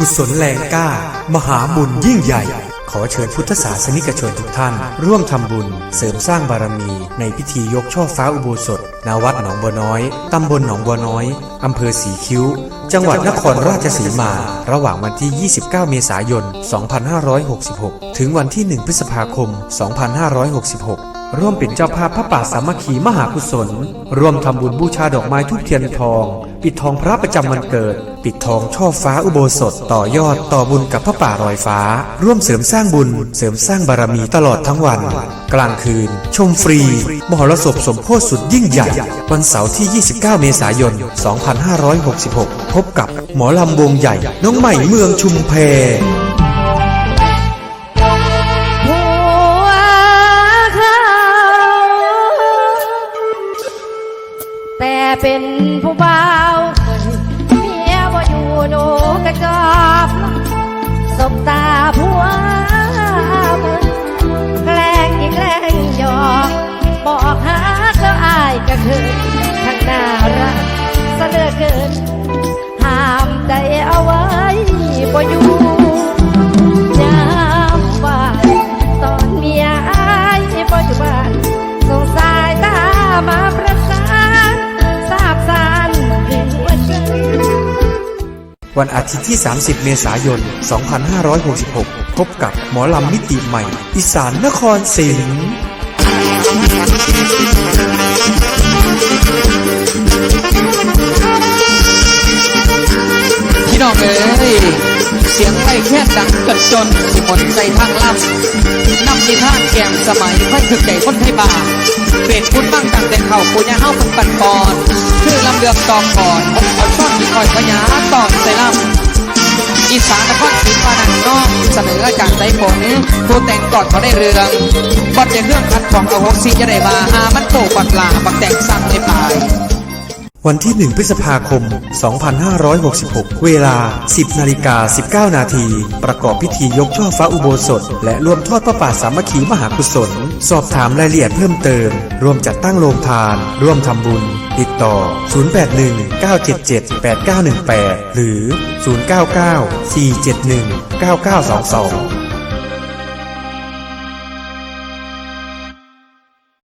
กุศลแรงกล้า มหาบุญยิ่งใหญ่ ขอเชิญพุทธศาสนิกชนทุกท่าน ร่วมทำบุญ เสริมสร้างบารมี ในพิธียกช่อฟ้าอุโบสถณวัดหนองบัวน้อย ตำบลหนองบัวน้อย อำเภอสีคิ้ว จังหวัดนครราชสีมา ระหว่างวันที่ 29 เมษายน 2566 ถึงวันที่ 1 พฤษภาคม 2566 ร่วมเป็นเจ้าภาพพระป่าสามัคคีมหากุศล ร่วมทำบุญบูชาดอกไม้ทุกเทียนทอง ปิดทองพระประจำวันเกิด ปิดทองช่อฟ้าอุโบสถ ต่อยอดต่อบุญกับพระป่ารอยฟ้า ร่วมเสริมสร้างบุญ เสริมสร้างบารมีตลอดทั้งวัน กลางคืน ชมฟรี มหรสพสมโพธิสุดยิ่งใหญ่ วันเสาร์ที่ 29 เมษายน 2566 พบกับหมอลำวงใหญ่ น้องใหม่เมืองชุมแพ เป็นผู้บ่าวเมียบ่อยู่หนูกระจอบสบตาผัวมึงแกล้งอีกแกล้งหยอกบอกหาแล้วอายก็คือข้างน่ารักเหลือเกินห้ามใจเอาไว้บ่อยู่ วันอาทิตย์ที่ 30 เมษายน 2566 พบกับหมอลำมิติใหม่ อีสานนครศรีพี่น้องเอ้ยเสียงไก่แค่ดังจนจนสิหมดใจทางลำนำนิทานแกมสมัยค่อยถึกใจคนไทยบาเป็นคุณบ้างตั้งแต่เข่าปุญญาเฮาคนปันปอน คือลำเลืองตอมก่อน ผมเอาช่อนอีกอ่อยพญาตอใส่ลำอีสานนครศรีปานังนอกเสนอจากใจผลผู้แต่งก่อนเขาได้เรืองบอดจะเครื่องคัดของเอาหกซีจะได้มาหามันโตปัดลาบักแต่งสั่งในปลายวันที่ 1 พฤษภาคม 2566 เวลา 10นาฬิกา19 นาที ประกอบพิธียกช่อฟ้าอุโบสถ และร่วมทอดพระป่าสามัคคีมหากุศล สอบถามรายละเอียดเพิ่มเติมร่วมจัดตั้งโรงทาน ร่วมทำบุญ ติดต่อ 081 977 8918 หรือ 099 471 9922